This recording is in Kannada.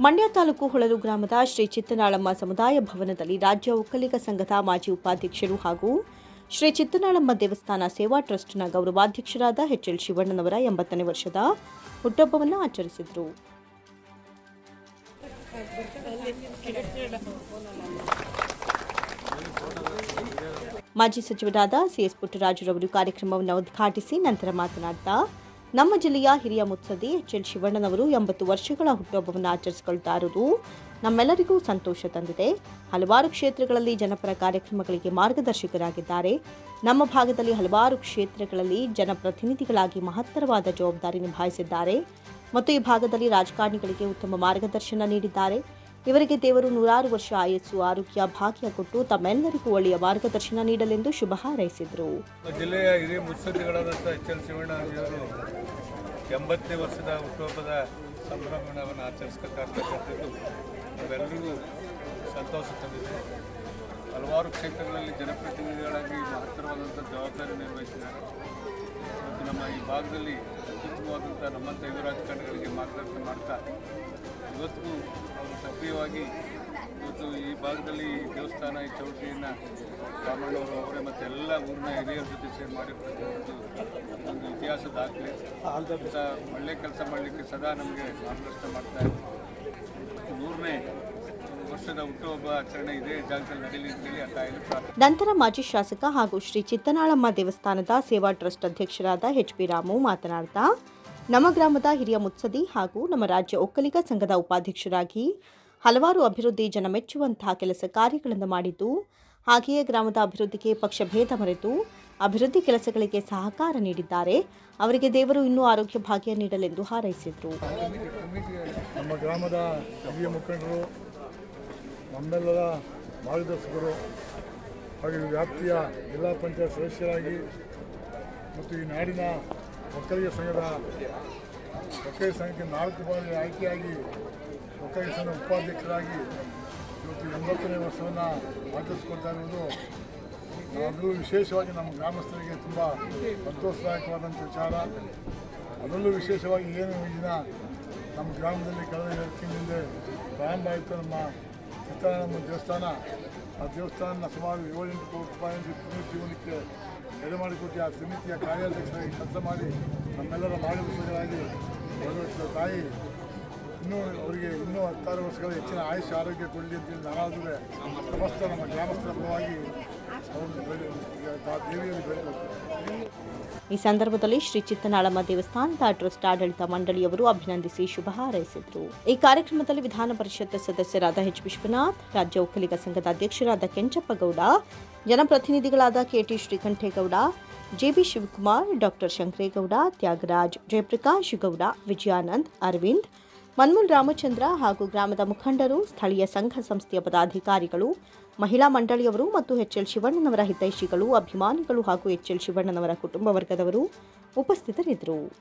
ಮಂಡ್ಯ ತಾಲೂಕು ಹೊಳಲು ಗ್ರಾಮದ ಶ್ರೀ ಚಿತ್ತನಾಳಮ್ಮ ಸಮುದಾಯ ಭವನದಲ್ಲಿ ರಾಜ್ಯ ಒಕ್ಕಲಿಗ ಸಂಘದ ಮಾಜಿ ಉಪಾಧ್ಯಕ್ಷರು ಹಾಗೂ ಶ್ರೀ ಚಿತ್ತನಾಳಮ್ಮ ದೇವಸ್ಥಾನ ಸೇವಾ ಟ್ರಸ್ಟ್ನ ಗೌರವಾಧ್ಯಕ್ಷರಾದ ಎಚ್ ಎಲ್ ಶಿವಣ್ಣನವರ ಎಂಬತ್ತನೇ ವರ್ಷದ ಹುಟ್ಟುಹಬ್ಬವನ್ನು ಆಚರಿಸಿದರು. ಮಾಜಿ ಸಚಿವರಾದ ಸಿಎಸ್ ಪುಟ್ಟರಾಜುರವರು ಕಾರ್ಯಕ್ರಮವನ್ನು ಉದ್ಘಾಟಿಸಿ ನಂತರ ಮಾತನಾಡ್ತಾ ನಮ್ಮ ಜಿಲ್ಲೆಯ ಹಿರಿಯ ಮುತ್ಸದಿ ಎಚ್ ಎಲ್ ಶಿವಣ್ಣನವರು ಎಂಬತ್ತು ವರ್ಷಗಳ ಹುಟ್ಟುಹಬ್ಬವನ್ನು ಆಚರಿಸಿಕೊಳ್ತಾ ಇರುವುದು ನಮ್ಮೆಲ್ಲರಿಗೂ ಸಂತೋಷ ತಂದಿದೆ. ಹಲವಾರು ಕ್ಷೇತ್ರಗಳಲ್ಲಿ ಜನಪರ ಕಾರ್ಯಕ್ರಮಗಳಿಗೆ ಮಾರ್ಗದರ್ಶಕರಾಗಿದ್ದಾರೆ. ನಮ್ಮ ಭಾಗದಲ್ಲಿ ಹಲವಾರು ಕ್ಷೇತ್ರಗಳಲ್ಲಿ ಜನಪ್ರತಿನಿಧಿಗಳಾಗಿ ಮಹತ್ತರವಾದ ಜವಾಬ್ದಾರಿ ನಿಭಾಯಿಸಿದ್ದಾರೆ. ಮತ್ತು ಈ ಭಾಗದಲ್ಲಿ ರಾಜಕಾರಣಿಗಳಿಗೆ ಉತ್ತಮ ಮಾರ್ಗದರ್ಶನ ನೀಡಿದ್ದಾರೆ. ಇವರಿಗೆ ದೇವರು ನೂರಾರು ವರ್ಷ ಆಯಸ್ಸು, ಆರೋಗ್ಯ, ಭಾಗ್ಯ ಕೊಟ್ಟು ತಮ್ಮೆಲ್ಲರಿಗೂ ಒಳ್ಳೆಯ ಮಾರ್ಗದರ್ಶನ ನೀಡಲೆಂದು ಶುಭ ಹಾರೈಸಿದರು. ಜಿಲ್ಲೆಯ ಹಿರಿಯ ಮುತ್ಸದ್ದಿಗಳಾದಂಥ ಎಚ್ ಎಲ್ ಶಿವಣ್ಣ ಅವರು ಎಂಬತ್ತನೇ ವರ್ಷದ ಹುಟ್ಟುಹಬ್ಬದ ಸಂಭ್ರಮಣವನ್ನು ಆಚರಿಸತಕ್ಕಂಥದ್ದು ನಾವೆಲ್ಲರಿಗೂ ಸಂತೋಷ ತಂದಿದೆ ಹಲವಾರು ಕ್ಷೇತ್ರಗಳಲ್ಲಿ ಜನಪ್ರತಿನಿಧಿಗಳಾಗಿ ಮಹತ್ತರವಾದಂಥ ಜವಾಬ್ದಾರಿ ನಿರ್ವಹಿಸಿದ್ದಾರೆ. ಮತ್ತು ನಮ್ಮ ಈ ಭಾಗದಲ್ಲಿ ಅತ್ಯುತ್ತಮವಾದಂಥ ನಮ್ಮಂಥ ಯುವ ರಾಜಕಾರಣಿಗಳಿಗೆ ಮಾರ್ಗದರ್ಶನ ಮಾಡ್ತಾ ಇವತ್ತಿಗೂ ಅವರು ಸಕ್ರಿಯವಾಗಿ ಇವತ್ತು ಈ ಭಾಗದಲ್ಲಿ ದೇವಸ್ಥಾನ, ಈ ಚೌಟ್ರಿಯನ್ನು ರಾಮಣ್ಣವರು ಅವರೇ ಮತ್ತು ಎಲ್ಲ ಊರಿನ ಹಿರಿಯರ ಜೊತೆ ಸೇರಿ ಮಾಡಿರ್ತಕ್ಕಂಥದ್ದು ಒಂದು ಇತಿಹಾಸ ದಾಖಲೆ. ಅಂತ ಒಳ್ಳೆ ಕೆಲಸ ಮಾಡಲಿಕ್ಕೆ ಸದಾ ನಮಗೆ ಮಾರ್ಗದರ್ಶನ ಮಾಡ್ತಾ ಇದ್ದಾರೆ. ವರ್ಷದ ಹುಟ್ಟುಹಬ್ಬ ಆಚರಣೆ ಇದೇ. ಜಾಗದಲ್ಲಿ ನಡೀಲಿ ಅಂತೇಳಿ ಆ ತಾಯಿಯಲ್ಲಿ ಪ್ರಾರ್ಥನೆ. ನಂತರ ಮಾಜಿ ಶಾಸಕ ಹಾಗೂ ಶ್ರೀ ಚಿತ್ತನಾಳಮ್ಮ ದೇವಸ್ಥಾನದ ಸೇವಾ ಟ್ರಸ್ಟ್ ಅಧ್ಯಕ್ಷರಾದ ಎಚ್ ಪಿ ರಾಮು ಮಾತನಾಡ್ತಾ ನಮ್ಮ ಗ್ರಾಮದ ಹಿರಿಯ ಮುತ್ಸದಿ ಹಾಗೂ ನಮ್ಮ ರಾಜ್ಯ ಒಕ್ಕಲಿಗ ಸಂಘದ ಉಪಾಧ್ಯಕ್ಷರಾಗಿ ಹಲವಾರು ಅಭಿವೃದ್ಧಿ ಜನ ಮೆಚ್ಚುವಂತಹ ಕೆಲಸ ಕಾರ್ಯಗಳನ್ನು ಮಾಡಿದ್ದು ಹಾಗೆಯೇ ಗ್ರಾಮದ ಅಭಿವೃದ್ಧಿಗೆ ಪಕ್ಷ ಭೇದ ಮರೆತು ಅಭಿವೃದ್ಧಿ ಕೆಲಸಗಳಿಗೆ ಸಹಕಾರ ನೀಡಿದ್ದಾರೆ. ಅವರಿಗೆ ದೇವರು ಇನ್ನೂ ಆರೋಗ್ಯ ಭಾಗ್ಯ ನೀಡಲೆಂದು ಹಾರೈಸಿದರು. ನಮ್ಮ ಗ್ರಾಮದ ಹಿರಿಯ ಮುಖಂಡರು ನಮ್ಮೆಲ್ಲರ ಮಾರ್ಗದರ್ಶಕರು ಹಾಗೆ ವ್ಯಾಪ್ತಿಯ ಜಿಲ್ಲಾ ಪಂಚಾಯತ್ ಸದಸ್ಯರಾಗಿ ಮತ್ತು ಈ ನಾಡಿನ ಒಕ್ಕಲಿಗ ಸಂಘದ ಒಕ್ಕಲಿಗ ಸಂಘಕ್ಕೆ ನಾಲ್ಕು ಬಾರಿ ಆಯ್ಕೆಯಾಗಿ ಒಕ್ಕಲಿಗ ಸಂಘದ ಉಪಾಧ್ಯಕ್ಷರಾಗಿ ಇವತ್ತು ಎಂಬತ್ತನೇ ವರ್ಷವನ್ನು ಆಚರಿಸಿಕೊಳ್ತಾ ಇರುವುದು ಅದರಲ್ಲೂ ವಿಶೇಷವಾಗಿ ನಮ್ಮ ಗ್ರಾಮಸ್ಥರಿಗೆ ತುಂಬ ಸಂತೋಷದಾಯಕವಾದಂಥ ವಿಚಾರ. ಅದರಲ್ಲೂ ವಿಶೇಷವಾಗಿ ಏನು ಈ ನಮ್ಮ ಗ್ರಾಮದಲ್ಲಿ ಕಳೆದ ಎರಡು ತಿಂಗಳಿಂದ ಪ್ರಾರಂಭ ಆಯಿತು ನಮ್ಮ ಚಿತ್ತಾನಮ್ಮ ದೇವಸ್ಥಾನ, ಆ ದೇವಸ್ಥಾನ ಸುಮಾರು ಏಳೆಂಟು ಕೋಟಿ ರೂಪಾಯಿ ಜೀವನಕ್ಕೆ ಎಡೆ ಮಾಡಿಕೊಟ್ಟು ಆ ಸಮಿತಿಯ ಕಾರ್ಯಾಧ್ಯಕ್ಷರಾಗಿ ಕೆಲಸ ಮಾಡಿ ನಮ್ಮೆಲ್ಲರ ಮಾರ್ಗದರ್ಶಕರಾಗಿ ಭಗವಂತ ತಾಯಿ, ಇನ್ನೂ ಅವರಿಗೆ ಇನ್ನೂ ಹತ್ತಾರು ವರ್ಷಗಳ ಹೆಚ್ಚಿನ ಆಯುಷ್ಯ, ಆರೋಗ್ಯ ಕೊಡಲಿ ಅಂತೇಳಿ ನಾನಾದರೆ ಸಮಸ್ತ ನಮ್ಮ ಗ್ರಾಮಸ್ಥರ ಪರವಾಗಿ ಈ ಸಂದರ್ಭದಲ್ಲಿ ಶ್ರೀ ಚಿತ್ತನಾಳಮ್ಮ ದೇವಸ್ಥಾನದ ಟ್ರಸ್ಟ್ ಆಡಳಿತ ಮಂಡಳಿಯವರು ಅಭಿನಂದಿಸಿ ಶುಭ ಹಾರೈಸಿದರು. ಈ ಕಾರ್ಯಕ್ರಮದಲ್ಲಿ ವಿಧಾನ ಪರಿಷತ್ ಸದಸ್ಯರಾದ ಎಚ್ ವಿಶ್ವನಾಥ್, ರಾಜ್ಯ ಒಕ್ಕಲಿಗ ಸಂಘದ ಅಧ್ಯಕ್ಷರಾದ Kenchappagowda ಜನಪ್ರತಿನಿಧಿಗಳಾದ KT Srikantegowda JB Shivakumar, doctor Shankaregowda, Thyagaraj, Jayaprakash Gowda, Vijayanand, Arvind Manmul Ramachandra ಹಾಗೂ ಗ್ರಾಮದ ಮುಖಂಡರು, ಸ್ಥಳೀಯ ಸಂಘ ಸಂಸ್ಥೆಯ ಪದಾಧಿಕಾರಿಗಳು, ಮಹಿಳಾ ಮಂಡಳಿಯವರು ಮತ್ತು ಎಚ್ ಎಲ್ ಶಿವಣ್ಣನವರ ಹಿತೈಷಿಗಳು, ಅಭಿಮಾನಿಗಳು ಹಾಗೂ ಎಚ್ ಎಲ್ ಶಿವಣ್ಣನವರ ಕುಟುಂಬ ವರ್ಗದವರು ಉಪಸ್ಥಿತರಿದ್ದರು.